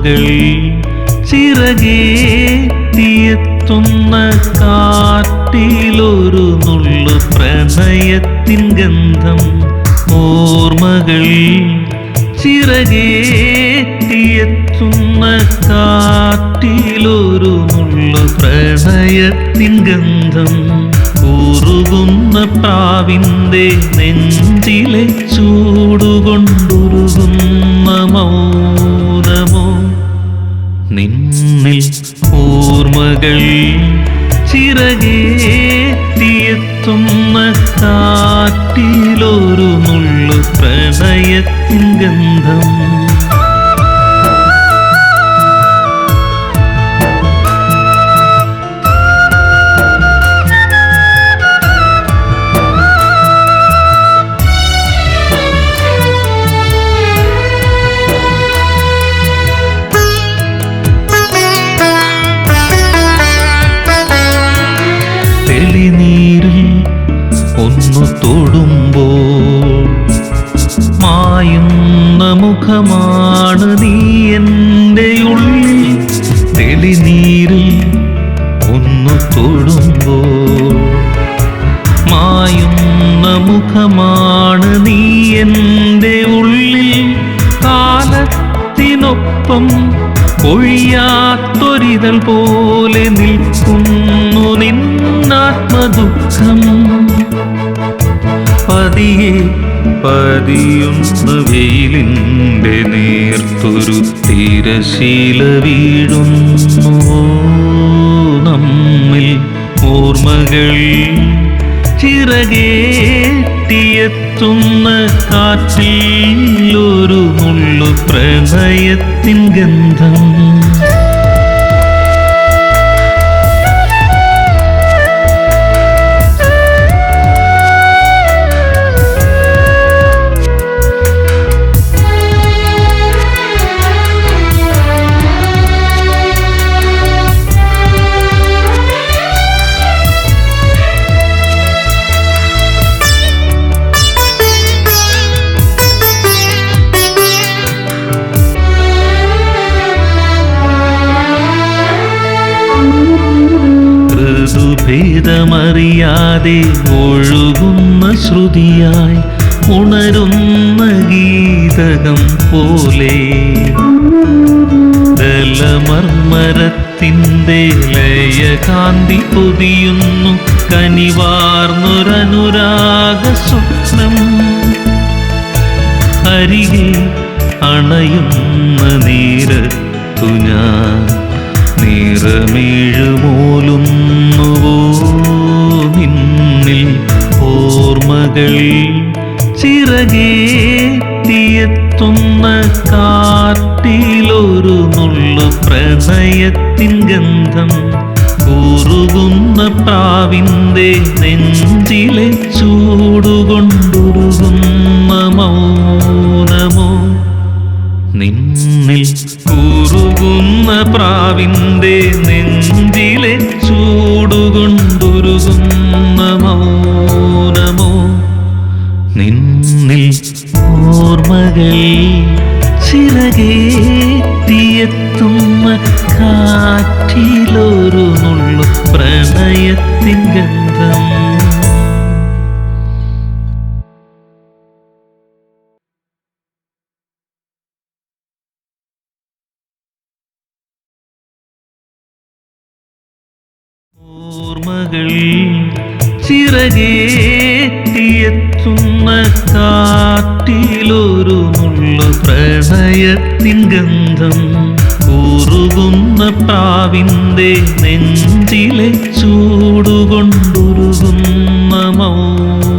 ഓർമ്മകൾ ചിറകേത്തിയെത്തുന്ന കാട്ടിലൊരു നുള്ളു പ്രണയത്തിൻ ഗന്ധം. ഓർമ്മകൾ ചിറകേത്തിയെത്തുന്ന കാട്ടിലൊരു നുള്ളു പ്രണയത്തിൻ ഗന്ധം. ഉറുകുന്ന പ്രാവിന്റെ നെഞ്ചിലെ നിന്നിൽ ഓർമ്മകൾ ചിറകേത്തിയെത്തുന്ന കാറ്റിലൊരു നുള്ളു പ്രണയത്തിൻ ഗന്ധം. മുഖമാണ് നീ എന്റെ ഉള്ളിൽ. തെളിനീരിൽ ഒന്നു തൊടുമ്പോൾ മായുന്ന മുഖമാണ് നീ എന്റെ ഉള്ളിൽ. കാലത്തിനൊപ്പം ഒഴിയാത്തൊരിതൾ പോലെ നിൽക്കുന്നു നിന്നാത്മദുഃഖം. പതിയെ പതിയുന്ന വെയിലിന്റെ നേർത്തൊരു തിരശീല വീഴുന്നു. നമ്മിൽ ഓർമ്മകൾ ചിറകേറ്റിയെത്തുന്ന കാറ്റിൽ ഒരു മുള്ളു പ്രണയത്തിൻ ഗന്ധം. ഋതുഭേദമറിയാതെ ഒഴുകുന്ന ശ്രുതിയായി ഉണരുന്ന ഗീതകം പോലെ. ർമ്മരത്തിന്റെ ലയകാന്തി പൊതിയുന്നു കനിവാർന്നൊരനുരാഗ സ്വപ്നം. അരികെ അണയുന്ന ഓർമ്മകൾ തീയത്തുന്ന കാറ്റിലൊരു നുള്ളു പ്രണയത്തിൻ ഗന്ധം കൂറുകുന്ന പ്രാവിന്റെ നെഞ്ചിലെ ചൂടുകൊണ്ടുരുകുന്ന മൗനമോ? നിന്നിൽ കൂറുകുന്ന പ്രാവിന്റെ നെഞ്ചിലെ കാറ്റിലൊരു നുള്ളു പ്രണയത്തിൻ ഗന്ധം. ഓർമ്മകൾ ചിറകേറ്റിയെത്തുന്ന കാട്ടിലൊരു നുള്ളു പ്രണയത്തിൻ ഗന്ധം ഉറുകുന്ന പ്രാവിന്റെ നെഞ്ചിലെ ചൂടുകൊണ്ടുരുകുന്ന മൗനമോ